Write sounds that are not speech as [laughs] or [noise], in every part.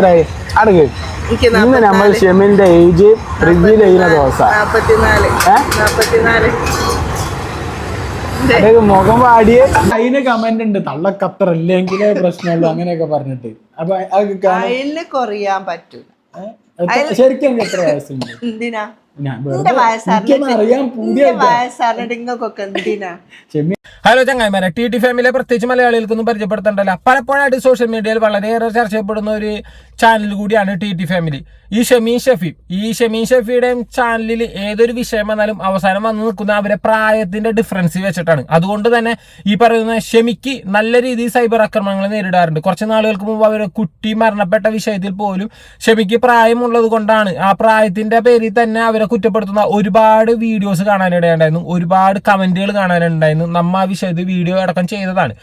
എത്രയായി അടുക്ക് ഇന്ന് നമ്മൾ ഷെമിന്റെ ഏജ് ഫ്രിഡ്ജിൽ ചെയ്യുന്ന ദിവസം മുഖം പാടിയേ അതിന് കമന്റ് ഉണ്ട്. തള്ളക്കത്തറല്ലെങ്കിലേ പ്രശ്നമുള്ളൂ അങ്ങനെയൊക്കെ പറഞ്ഞിട്ട്. അപ്പൊ അത് കാണാൻ- അതിൽ കുറയാൻ പറ്റൂല. ശരിക്കും എത്ര വയസ്സുണ്ട്. എന്തിനാ? ഹലോ ചങ്ങായിമാരെ ടി ടി ഫാമിലിയെ പ്രത്യേകിച്ച് മലയാളികൾക്കൊന്നും പരിചയപ്പെടുത്തണ്ടല്ല. പലപ്പോഴായിട്ട് സോഷ്യൽ മീഡിയയിൽ വളരെയേറെ ചർച്ച ചെയ്യപ്പെടുന്ന ഒരു ചാനൽ കൂടിയാണ് ടി ടി ഫാമിലി. ഈ ഷമീൻ ഷഫി ഈ ഷമീൻ ഷഫിയുടെയും ചാനലിൽ ഏതൊരു വിഷയം വന്നാലും അവസാനം വന്നു നിൽക്കുന്ന അവരെ പ്രായത്തിന്റെ ഡിഫറൻസ് വെച്ചിട്ടാണ്. അതുകൊണ്ട് തന്നെ ഈ പറയുന്ന ഷമിക്ക് നല്ല രീതിയിൽ സൈബർ ആക്രമണങ്ങൾ നേരിടാറുണ്ട്. കുറച്ച് നാളുകൾക്ക് മുമ്പ് അവരെ കുട്ടി മരണപ്പെട്ട വിഷയത്തിൽ പോലും ഷമിക്ക് പ്രായമുള്ളത് കൊണ്ടാണ്. ആ പ്രായത്തിന്റെ പേരിൽ തന്നെ അവരെ കുറ്റപ്പെടുത്തുന്ന ഒരുപാട് വീഡിയോസ് കാണാനിടയുണ്ടായിരുന്നു. ഒരുപാട് കമന്റുകൾ കാണാനുണ്ടായിരുന്നു നമ്മ ആ വിഷയത്തിൽ വീഡിയോ അടക്കം ചെയ്തതാണ്.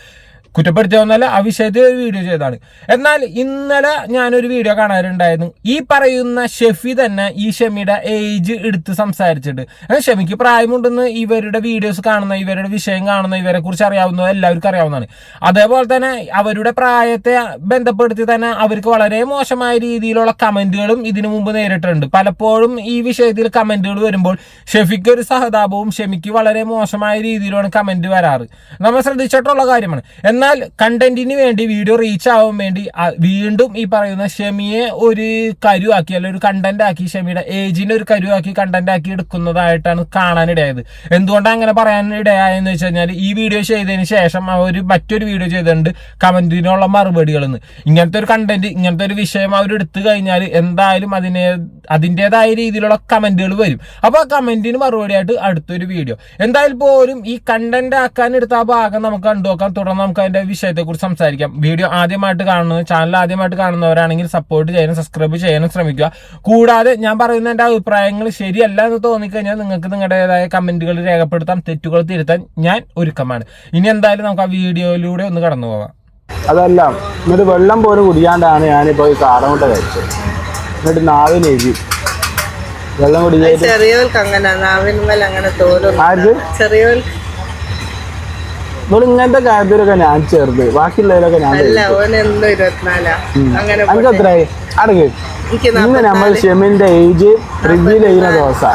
കുറ്റപ്പെടുത്തിയൊന്നല്ല ആ വിഷയത്തിൽ ഒരു വീഡിയോ ചെയ്താണ് എന്നാൽ ഇന്നലെ ഞാനൊരു വീഡിയോ കാണാറുണ്ടായിരുന്നു. ഈ പറയുന്ന ഷെഫി തന്നെ ഈ ഷെമിയുടെ ഏജ് എടുത്ത് സംസാരിച്ചിട്ട് ഷെമിക്ക് പ്രായമുണ്ടെന്ന് ഇവരുടെ വീഡിയോസ് കാണുന്ന ഇവരുടെ വിഷയം കാണുന്ന ഇവരെ കുറിച്ച് അറിയാവുന്ന എല്ലാവർക്കും അറിയാവുന്നതാണ്. അതേപോലെ തന്നെ അവരുടെ പ്രായത്തെ ബന്ധപ്പെടുത്തി തന്നെ അവർക്ക് വളരെ മോശമായ രീതിയിലുള്ള കമന്റുകളും ഇതിനു മുമ്പ് നേരിട്ടുണ്ട് പലപ്പോഴും ഈ വിഷയത്തിൽ കമന്റുകൾ വരുമ്പോൾ ഷെഫിക്ക് ഒരു സഹതാപവും ഷെമിക്ക് വളരെ മോശമായ രീതിയിലാണ് കമന്റ് വരാറ്. നമ്മൾ ശ്രദ്ധിച്ചിട്ടുള്ള കാര്യമാണ്. എന്നാൽ കണ്ടന്റിന് വേണ്ടി വീഡിയോ റീച്ച് ആവാൻ വേണ്ടി വീണ്ടും ഈ പറയുന്ന ഷമിയെ ഒരു കരുവാക്കി അല്ലെങ്കിൽ ഒരു കണ്ടന്റ് ആക്കി ഷെമിയുടെ ഏജിനെ ഒരു കരുവാക്കി കണ്ടന്റ് ആക്കി എടുക്കുന്നതായിട്ടാണ് കാണാനിടയായത് എന്തുകൊണ്ടാണ് അങ്ങനെ പറയാനിടയായെന്ന് വെച്ച് കഴിഞ്ഞാൽ ഈ വീഡിയോ ചെയ്തതിന് ശേഷം അവർ മറ്റൊരു വീഡിയോ ചെയ്തിട്ടുണ്ട് കമന്റിനുള്ള മറുപടികളിൽ എന്ന് ഇങ്ങനത്തെ ഒരു കണ്ടന്റ് ഇങ്ങനത്തെ ഒരു വിഷയം അവർ എടുത്തു കഴിഞ്ഞാൽ എന്തായാലും അതിനെ അതിന്റെതായ രീതിയിലുള്ള കമന്റുകൾ വരും. അപ്പോൾ ആ കമന്റിന് മറുപടിയായിട്ട് അടുത്തൊരു വീഡിയോ എന്തായാലും പോലും ഈ കണ്ടന്റ് ആക്കാൻ എടുത്ത ആ ഭാഗം നമുക്ക് കണ്ടുനോക്കാം തുടർന്ന് നമുക്ക് വിഷയത്തെക്കുറിച്ച് സംസാരിക്കാം. വീഡിയോ ആദ്യമായിട്ട് കാണുന്നത് ചാനൽ ആദ്യമായിട്ട് കാണുന്നവരാണെങ്കിൽ സപ്പോർട്ട് ചെയ്യാനും സബ്സ്ക്രൈബ് ചെയ്യാനും ശ്രമിക്കുക. കൂടാതെ ഞാൻ പറയുന്ന എന്റെ അഭിപ്രായങ്ങൾ ശരിയല്ല എന്ന് തോന്നിക്കഴിഞ്ഞാൽ നിങ്ങൾക്ക് നിങ്ങളുടേതായ കമന്റുകൾ രേഖപ്പെടുത്താം തെറ്റുകൾ തിരുത്താൻ ഞാൻ ഒരുക്കമാണ്. ഇനി എന്തായാലും നമുക്ക് ആ വീഡിയോയിലൂടെ ഒന്ന് കടന്നു പോവാം. അതല്ല എന്നിട്ട് വെള്ളം പോലും കുടിയാണ്ടാണ് ഞാനിപ്പോ ഈ കാടമുട്ട കഴിച്ചത്. എന്നിട്ട് നാവിന് വെള്ളം കുടിക്കാൻ ചെറിയവർക്ക് അങ്ങനെ നാവിന്മേൽ അങ്ങനെ തോന്നുന്നു ചെറിയവർക്ക് നിങ്ങൾ ഇങ്ങനത്തെ കാര്യത്തിലൊക്കെ ഞാൻ ചേർത്ത്. ബാക്കിയുള്ളതിലൊക്കെ ഞാൻ എനിക്ക് എത്രയായി? അടക്ക്. ഇന്ന് നമ്മൾ ഷെമിന്റെ ഏജ് റിവ്യൂ ചെയ്യുന്ന ദിവസം.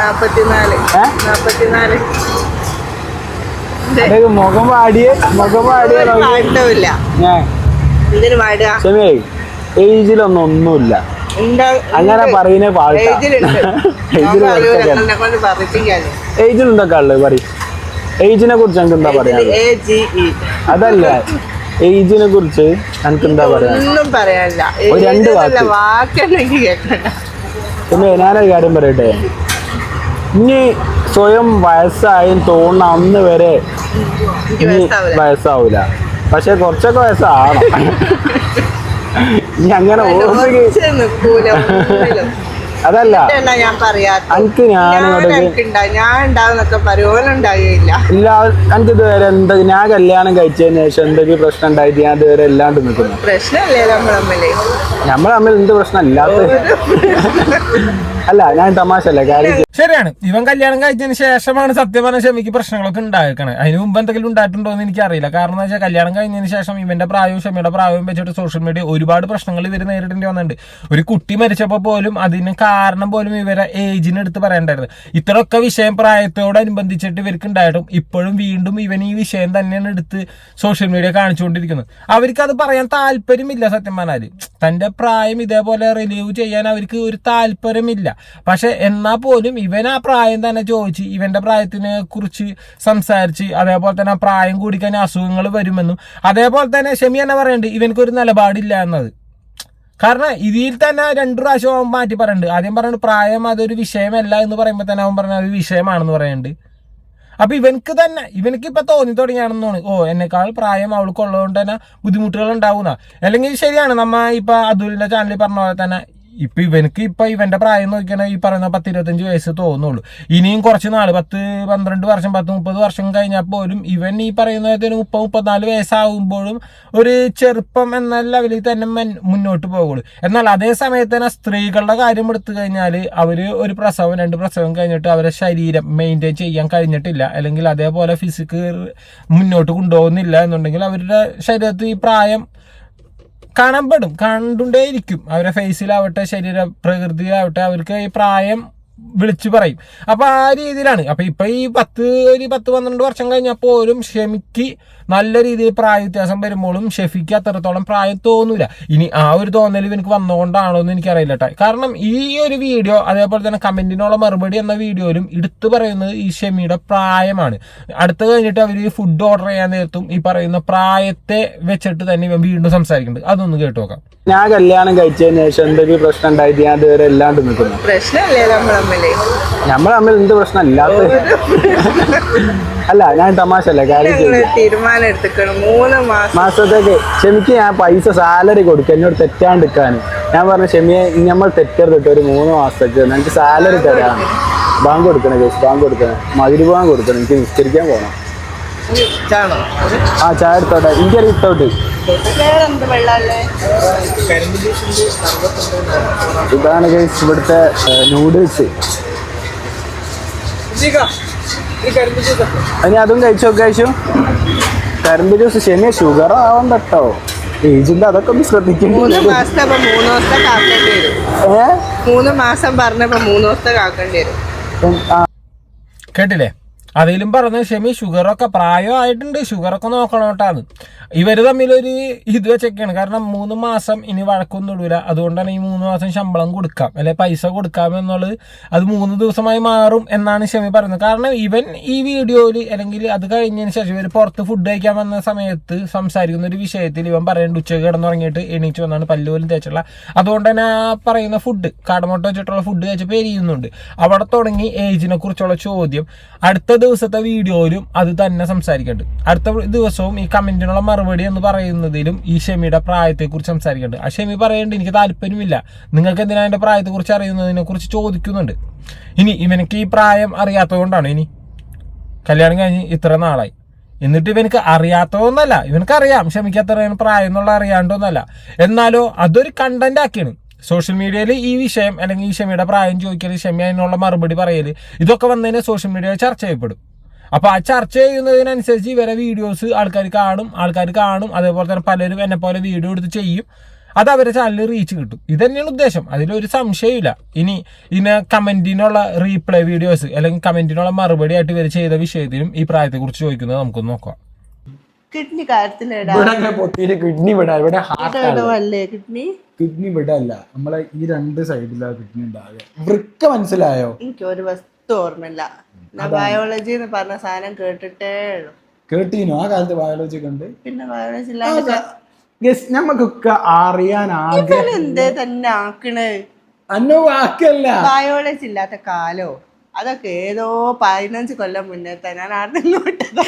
മുഖം പാടിയ മുഖം പാടിയ മാറ്റമില്ല ഞാൻ എന്തിനു മാടുക ഷെമേ ഏജിലൊന്നും ഒന്നുമില്ല. അങ്ങനെ പറയുന്ന പാട്ടാ. ഏജിലുണ്ടൊക്കെ ഉള്ളത്? പറയും. ഏജിനെ കുറിച്ച് എനിക്ക് എന്താ പറയാ എ അതല്ല. ഏജിനെ കുറിച്ച് എനിക്ക് എന്താ പറയാ ഒന്നും പറയാനില്ല. രണ്ട് പിന്നെ ഞാനൊരു കാര്യം പറയട്ടെ? ഇനി സ്വയം വയസ്സായും തോന്നുന്ന അന്ന് വരെ വയസ്സാവൂല. പക്ഷെ കുറച്ചൊക്കെ വയസ്സാണ് ഇനി അങ്ങനെ ഓർമ്മ. അതല്ല. ഞാൻ എനിക്ക് ഇല്ല എനിക്ക് ഇതുവരെ എന്താ ഞാൻ കല്യാണം കഴിച്ചതിന് ശേഷം എന്തൊക്കെ പ്രശ്നം ഉണ്ടായിട്ട് ഞാൻ ഇതുവരെ അല്ലാണ്ട് നിൽക്കുന്നു. പ്രശ്നമല്ലേ തമ്മിൽ? നമ്മൾ തമ്മിൽ എന്ത് പ്രശ്നമില്ലാത്ത അല്ല ഞാൻ തമാശ അല്ല ശരിയാണ്. ഇവൻ കല്യാണം കഴിച്ചതിന് ശേഷമാണ് സത്യം പറഞ്ഞ ഷമിക്ക് പ്രശ്നങ്ങളൊക്കെ ഉണ്ടായേക്കണേ. അതിന് മുമ്പ് എന്തെങ്കിലും ഉണ്ടായിട്ടുണ്ടോ എന്ന് എനിക്കറിയില്ല. കാരണം എന്താ വെച്ചാൽ കല്യാണം കഴിഞ്ഞതിന് ശേഷം ഇവന്റെ പ്രായവും ഷമിയുടെ പ്രായവും വെച്ചിട്ട് സോഷ്യൽ മീഡിയ ഒരുപാട് പ്രശ്നങ്ങൾ ഇവർ നേരിടേണ്ടി വന്നിട്ടുണ്ട്. ഒരു കുട്ടി മരിച്ചപ്പോൾ പോലും അതിന് കാരണം പോലും ഇവരെ ഏജിന് എടുത്ത് പറയണ്ടായിരുന്നു. ഇത്രയൊക്കെ വിഷയം പ്രായത്തോടനുബന്ധിച്ചിട്ട് ഇവർക്ക് ഉണ്ടായിട്ടും ഇപ്പോഴും വീണ്ടും ഇവൻ ഈ വിഷയം തന്നെയാണ് എടുത്ത് സോഷ്യൽ മീഡിയ കാണിച്ചുകൊണ്ടിരിക്കുന്നത്. അവർക്ക് അത് പറയാൻ താല്പര്യമില്ല സത്യം പറഞ്ഞാൽ. തന്റെ പ്രായം ഇതേപോലെ റിലീവ് ചെയ്യാൻ അവർക്ക് ഒരു താല്പര്യമില്ല. പക്ഷെ എന്നാൽ പോലും ഇവൻ ആ പ്രായം തന്നെ ചോദിച്ച് ഇവന്റെ പ്രായത്തിനെ കുറിച്ച് സംസാരിച്ച് അതേപോലെ തന്നെ പ്രായം കൂടിക്കാൻ അസുഖങ്ങൾ വരുമെന്നും അതേപോലെ തന്നെ ഷെമി തന്നെ പറയുന്നുണ്ട് ഇവനക്കൊരു നിലപാടില്ല എന്നത്. കാരണം ഇതിൽ തന്നെ രണ്ട് പ്രാവശ്യം അവൻ മാറ്റി പറയുന്നുണ്ട് ആദ്യം പറയുന്നത് പ്രായം അതൊരു വിഷയമല്ല എന്ന് പറയുമ്പോൾ തന്നെ അവൻ പറഞ്ഞ അത് വിഷയമാണെന്ന് പറയുന്നുണ്ട് അപ്പൊ ഇവനക്ക് തന്നെ ഇവനക്ക് ഇപ്പൊ തോന്നി തുടങ്ങിയാണെന്ന് തോന്നി. ഓ എന്നെക്കാൾ പ്രായം അവൾക്കുള്ളതുകൊണ്ട് തന്നെ ബുദ്ധിമുട്ടുകൾ ഉണ്ടാവുന്ന. അല്ലെങ്കിൽ ശരിയാണ് നമ്മ ഇപ്പൊ അതുലിന്റെ ചാനലിൽ പറഞ്ഞ പോലെ തന്നെ ഇപ്പൊ ഇവനക്ക് ഇപ്പൊ ഇവന്റെ പ്രായം നോക്കിയാൽ ഈ പറയുന്ന പത്ത് ഇരുപത്തഞ്ച് വയസ്സ് തോന്നുള്ളൂ. ഇനിയും കുറച്ച് നാൾ പത്ത് പന്ത്രണ്ട് വർഷം പത്ത് മുപ്പത് വർഷം കഴിഞ്ഞാൽ പോലും ഇവൻ ഈ പറയുന്നതിന് മുപ്പത് മുപ്പത്തിനാല് വയസ്സാകുമ്പോഴും ഒരു ചെറുപ്പം എന്ന ലെവലിൽ തന്നെ മുന്നോട്ട് പോകുള്ളൂ. എന്നാൽ അതേ സമയത്ത് തന്നെ സ്ത്രീകളുടെ കാര്യം എടുത്തു കഴിഞ്ഞാൽ അവർ ഒരു പ്രസവം രണ്ട് പ്രസവം കഴിഞ്ഞിട്ട് അവരെ ശരീരം മെയിന്റെയിൻ ചെയ്യാൻ കഴിഞ്ഞിട്ടില്ല. അല്ലെങ്കിൽ അതേപോലെ ഫിസിക്ക് മുന്നോട്ട് കൊണ്ടുപോകുന്നില്ല എന്നുണ്ടെങ്കിൽ അവരുടെ ശരീരത്തിൽ ഈ പ്രായം കാണപ്പെടും. കണ്ടുകൊണ്ടേയിരിക്കും. അവരുടെ ഫേസിലാവട്ടെ ശരീര പ്രകൃതിയിലാവട്ടെ അവർക്ക് ഈ പ്രായം വിളിച്ചു പറയും. അപ്പൊ ആ രീതിയിലാണ്. അപ്പൊ ഇപ്പൊ ഈ പത്ത് ഒരു പത്ത് പന്ത്രണ്ട് വർഷം കഴിഞ്ഞാൽ പോലും ഷെമിക്ക് നല്ല രീതിയിൽ പ്രായ വ്യത്യാസം വരുമ്പോഴും ഷെഫിക്ക് അത്രത്തോളം പ്രായം തോന്നൂല ഇനി ആ ഒരു തോന്നൽ എനിക്ക് വന്നുകൊണ്ടാണോ എന്ന് എനിക്കറിയില്ല കേട്ടോ കാരണം ഈ ഒരു വീഡിയോ അതേപോലെ തന്നെ കമന്റിനുള്ള മറുപടി എന്ന വീഡിയോയിലും എടുത്തു പറയുന്നത് ഈ ഷെമിയുടെ പ്രായമാണ്. അടുത്ത് കഴിഞ്ഞിട്ട് അവർ ഈ ഫുഡ് ഓർഡർ ചെയ്യാൻ നേരത്തും ഈ പറയുന്ന പ്രായത്തെ വെച്ചിട്ട് തന്നെ ഇവൻ വീണ്ടും സംസാരിക്കുന്നുണ്ട്. അതൊന്ന് കേട്ടു നോക്കാം. ഞാൻ കല്യാണം കഴിച്ചതിന് ശേഷം എന്തെങ്കിലും പ്രശ്നം ഉണ്ടായിട്ട് ഞാൻ ഇതുവരെ എല്ലാണ്ട് നിൽക്കുന്നു. പ്രശ്നമല്ലേ നമ്മൾ തമ്മിൽ? നമ്മൾ തമ്മിൽ എന്ത് പ്രശ്നം ഇല്ലാത്ത അല്ല ഞാൻ തമാശല്ല കാര്യം തീരുമാനം എടുത്തിക്കണം മൂന്ന് മാസം മാസത്തേക്ക് ക്ഷമിക്ക് ഞാൻ പൈസ സാലറി കൊടുക്കുക എന്നോട് തെറ്റാണ്ടിരിക്കാൻ ഞാൻ പറഞ്ഞു ക്ഷമിയെ നമ്മൾ തെറ്റരുതിട്ട് ഒരു മൂന്ന് മാസത്തേക്ക് എനിക്ക് സാലറി തരാം. ബാങ്ക് കൊടുക്കണം കേസ് ബാങ്ക് കൊടുക്കണം. മതിരി ബാങ്ക് കൊടുക്കണം എനിക്ക് നിസ്കരിക്കാൻ പോകണം ആ ചായ എടുത്തോട്ടെ. എനിക്കറിയാം ഇട്ടോട്ട് ഇതാണ് ഗൈസ് ഇവിടുത്തെ നൂഡിൽസ് ഇനി അതും കഴിച്ചു നോക്കി കഴിച്ചു കരിമ്പ് ജ്യൂസ് ശനി ഷുഗർ ആവാൻ കേട്ടോ. ഏജിന്റെ അതൊക്കെ ഒന്ന് ശ്രദ്ധിക്കും. മൂന്ന് മാസം പറഞ്ഞപ്പോ മൂന്ന് ദിവസത്തെ കാക്കേണ്ടി വരും. കേട്ടില്ലേ? അതിലും പറഞ്ഞ ഷെമി ഷുഗറൊക്കെ പ്രായമായിട്ടുണ്ട്. ഷുഗറൊക്കെ നോക്കണം കേട്ടാന്ന് ഇവർ തമ്മിലൊരു ഇത് വെച്ചൊക്കെയാണ്. കാരണം മൂന്ന് മാസം ഇനി വഴക്കൊന്നും ഇടൂല. അതുകൊണ്ടാണ് ഈ മൂന്ന് മാസം ശമ്പളം കൊടുക്കാം അല്ലെ പൈസ കൊടുക്കാം എന്നുള്ളത് അത് മൂന്ന് ദിവസമായി മാറും എന്നാണ് ഷെമി പറയുന്നത്. കാരണം ഇവൻ ഈ വീഡിയോയിൽ അല്ലെങ്കിൽ അത് കഴിഞ്ഞതിന് ശേഷം ഇവർ പുറത്ത് ഫുഡ് കഴിക്കാൻ വന്ന സമയത്ത് സംസാരിക്കുന്ന ഒരു വിഷയത്തിൽ ഇവൻ പറയുന്നുണ്ട് ഉച്ചയ്ക്ക് കിടന്നുറങ്ങിയിട്ട് എണീച്ച് വന്നാണ് പല്ലുപോലും തേച്ചുള്ള അതുകൊണ്ട് തന്നെ ആ പറയുന്ന ഫുഡ് കാടമുട്ട വെച്ചിട്ടുള്ള ഫുഡ് കഴിച്ചപ്പോൾ എരിയുന്നുണ്ട് അവിടെ തുടങ്ങി ഏജിനെ കുറിച്ചുള്ള ചോദ്യം. അടുത്ത ദിവസത്തെ വീഡിയോയിലും അത് തന്നെ സംസാരിക്കുന്നുണ്ട് അടുത്ത ദിവസവും ഈ കമന്റിനുള്ള മറുപടി എന്ന് പറയുന്നതിലും ഈ ഷെമിയുടെ പ്രായത്തെക്കുറിച്ച് സംസാരിക്കുന്നുണ്ട് ആ ഷെമി പറയുന്നുണ്ട് എനിക്ക് താല്പര്യമില്ല. നിങ്ങൾക്ക് എന്തിനാ അതിന്റെ പ്രായത്തെക്കുറിച്ച് അറിയുന്നതിനെ കുറിച്ച് ചോദിക്കുന്നുണ്ട്? ഇനി ഇവനക്ക് ഈ പ്രായം അറിയാത്തതുകൊണ്ടാണ് ഇനി കല്യാണം കഴിഞ്ഞ് ഇത്ര നാളായി. എന്നിട്ട് ഇവനക്ക് അറിയാത്തതൊന്നല്ല. ഇവനക്ക് അറിയാം. ക്ഷമിക്ക് അത്ര പ്രായം എന്നുള്ള അറിയാണ്ടൊന്നല്ല. എന്നാലോ അതൊരു കണ്ടന്റ് ആക്കിയാണ്. സോഷ്യൽ മീഡിയയിൽ ഈ വിഷയം അല്ലെങ്കിൽ ഈ ഷമിയുടെ പ്രായം ചോദിക്കൽ ഷമി അതിനുള്ള മറുപടി പറയൽ ഇതൊക്കെ വന്നതിന് സോഷ്യൽ മീഡിയയിൽ ചർച്ച ചെയ്യപ്പെടും. അപ്പോൾ ആ ചർച്ച ചെയ്യുന്നതിനനുസരിച്ച് ഇവരെ വീഡിയോസ് ആൾക്കാർ കാണും ആൾക്കാർ കാണും അതേപോലെ തന്നെ പലരും എന്നെ പോലെ വീഡിയോ എടുത്ത് ചെയ്യും. അത് അവരെ ചാനലിൽ റീച്ച് കിട്ടും. ഇത് തന്നെയാണ് ഉദ്ദേശം. അതിലൊരു സംശയമില്ല ഇനി ഇതിനെ കമന്റിനുള്ള റീപ്ലൈ വീഡിയോസ് അല്ലെങ്കിൽ കമന്റിനുള്ള മറുപടി ആയിട്ട് ഇവർ ചെയ്ത വിഷയത്തിലും ഈ പ്രായത്തെക്കുറിച്ച് ചോദിക്കുന്നത് നമുക്കൊന്ന് നോക്കാം. കിഡ്നി കാര്യത്തിൽ കിഡ്നി വിടാ ഇവിടെ ഹാർട്ട് കിഡ്നി? കിഡ്നി വിടല്ല. നമ്മളെ ഈ രണ്ട് സൈഡിലാണ് കിഡ്നി ഉണ്ടാകുക വൃക്ക മനസ്സിലായോ? എനിക്ക് ഒരു വസ്തു ഓർമ്മയില്ല. ഞാൻ ബയോളജി എന്ന് പറഞ്ഞ സാധനം കേട്ടിട്ടേ ഉള്ളൂ. കേട്ടീനോ? ആ കാലത്ത് ബയോളജി കണ്ട് പിന്നെ ബയോളജി ഗസ് നമുക്കൊക്കെ അറിയാൻ എന്തേ തന്നെ ആക്കണേ? അന്നോ വാക്കല്ല ബയോളജി ഇല്ലാത്ത കാലോ? അതൊക്കെ ഏതോ പതിനഞ്ച് കൊല്ലം മുന്നേത്തെ ഞാൻ അറിഞ്ഞോട്ടതാ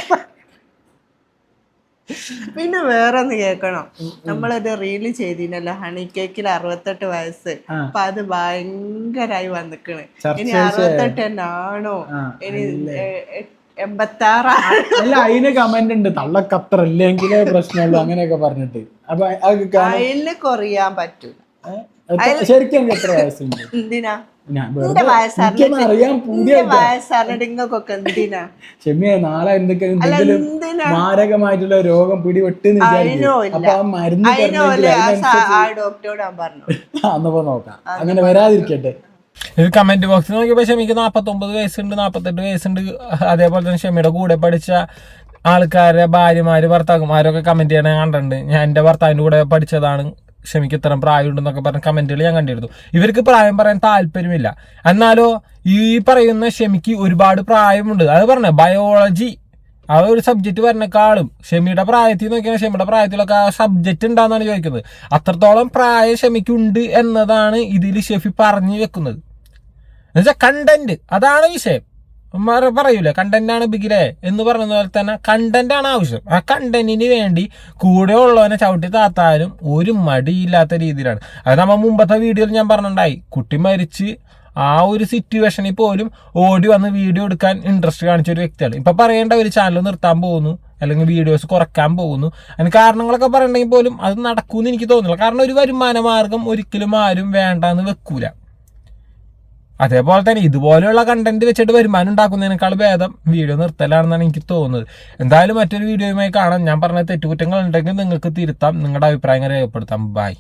പിന്നെ വേറെ ഒന്ന് കേൾക്കണം നമ്മളൊരു റീൽ ചെയ്തിനല്ലോ ഹണി കേക്കിൽ അറുപത്തെട്ട് വയസ്സ്. അപ്പൊ അത് ഭയങ്കരായി വന്നിക്കണ്. ഇനി അറുപത്തെട്ട് തന്നെ ആണോ ആ, ഇനി അല്ല. അതിന് കമന്റ് ഉണ്ട്. തള്ളക്കത്ര ഇല്ലെങ്കിലേ പ്രശ്നമുള്ളൂ അങ്ങനെയൊക്കെ പറഞ്ഞിട്ട്. അപ്പൊ അത് കാ- അതിന് കുറയാൻ പറ്റൂല. ശരിക്കും എത്ര വയസ്സുണ്ട്? എന്തിനാ? അറിയാൻ പുതിയ ക്ഷമിയ നാളെ എന്തെങ്കിലും മാരകമായിട്ടുള്ള രോഗം പിടി അതിനോ വിചാരിക്കും ഇല്ല. അപ്പൊ ആ മരുന്ന് [laughs] അന്നപ്പോ നോക്കാം. അങ്ങനെ വരാതിരിക്കട്ടെ. ഇത് കമന്റ് ബോക്സിൽ നോക്കിയപ്പോൾ ഷമിക്ക് നാൽപ്പത്തൊമ്പത് വയസ്സുണ്ട് നാൽപ്പത്തെട്ട് വയസ്സുണ്ട്. അതേപോലെ തന്നെ ഷമിയുടെ കൂടെ പഠിച്ച ആൾക്കാരെ ഭാര്യമാര് ഭർത്താക്കന്മാരൊക്കെ കമന്റ് ചെയ്യണ കണ്ടിട്ടുണ്ട്. ഞാൻ എന്റെ ഭർത്താവിന്റെ കൂടെ പഠിച്ചതാണ്. ഷമിക്ക് ഇത്തരം പ്രായമുണ്ടെന്നൊക്കെ പറഞ്ഞ കമന്റുകൾ ഞാൻ കണ്ടിരുന്നു. ഇവർക്ക് പ്രായം പറയാൻ താല്പര്യമില്ല. എന്നാലോ ഈ പറയുന്ന ക്ഷമിക്ക് ഒരുപാട് പ്രായമുണ്ട്. അത് പറഞ്ഞ ബയോളജി ആ ഒരു സബ്ജക്റ്റ് പറഞ്ഞേക്കാളും ഷെമിയുടെ പ്രായത്തിൽ നോക്കിയാൽ ഷെമിയുടെ പ്രായത്തിലൊക്കെ ആ സബ്ജക്റ്റ് ഉണ്ടാന്നാണ് ചോദിക്കുന്നത്. അത്രത്തോളം പ്രായം ഷെമിക്കുണ്ട് എന്നതാണ് ഇതിൽ ഷെഫി പറഞ്ഞു വെക്കുന്നത്. എന്നുവെച്ചാൽ കണ്ടന്റ് അതാണ് വിഷയം. പറയൂലേ കണ്ടന്റ് ആണ് ബിഗിലെ എന്ന് പറയുന്ന പോലെ തന്നെ കണ്ടന്റ് ആണ് ആവശ്യം. ആ കണ്ടന്റിന് വേണ്ടി കൂടെ ഉള്ളവനെ ചവിട്ടി താത്താലും ഒരു മടിയില്ലാത്ത രീതിയിലാണ്. അത് നമ്മ മുമ്പത്തെ വീഡിയോയിൽ ഞാൻ പറഞ്ഞിട്ടുണ്ടായി. കുട്ടി മരിച്ച് ആ ഒരു സിറ്റുവേഷനിൽ പോലും ഓടി വന്ന് വീഡിയോ എടുക്കാൻ ഇൻട്രസ്റ്റ് കാണിച്ച ഒരു വ്യക്തിയാണ്. ഇപ്പൊ പറയേണ്ട ഒരു ചാനൽ നിർത്താൻ പോകുന്നു അല്ലെങ്കിൽ വീഡിയോസ് കുറയ്ക്കാൻ പോകുന്നു. അതിന് കാരണങ്ങളൊക്കെ പറയണമെങ്കിൽ പോലും അത് നടക്കുമെന്ന് എനിക്ക് തോന്നുന്നില്ല. കാരണം ഒരു വരുമാന മാർഗം ഒരിക്കലും ആരും വേണ്ടെന്ന് വെക്കൂല. അതേപോലെ തന്നെ ഇതുപോലെയുള്ള കണ്ടന്റ് വെച്ചിട്ട് വരുമാനം ഉണ്ടാക്കുന്നതിനേക്കാൾ ഭേദം വീഡിയോ നിർത്തലാണെന്നാണ് എനിക്ക് തോന്നുന്നത്. എന്തായാലും മറ്റൊരു വീഡിയോയുമായി കാണാം. ഞാൻ പറഞ്ഞ തെറ്റുകുറ്റങ്ങൾ ഉണ്ടെങ്കിൽ നിങ്ങൾക്ക് തിരുത്താം. നിങ്ങളുടെ അഭിപ്രായങ്ങൾ രേഖപ്പെടുത്താം. ബൈ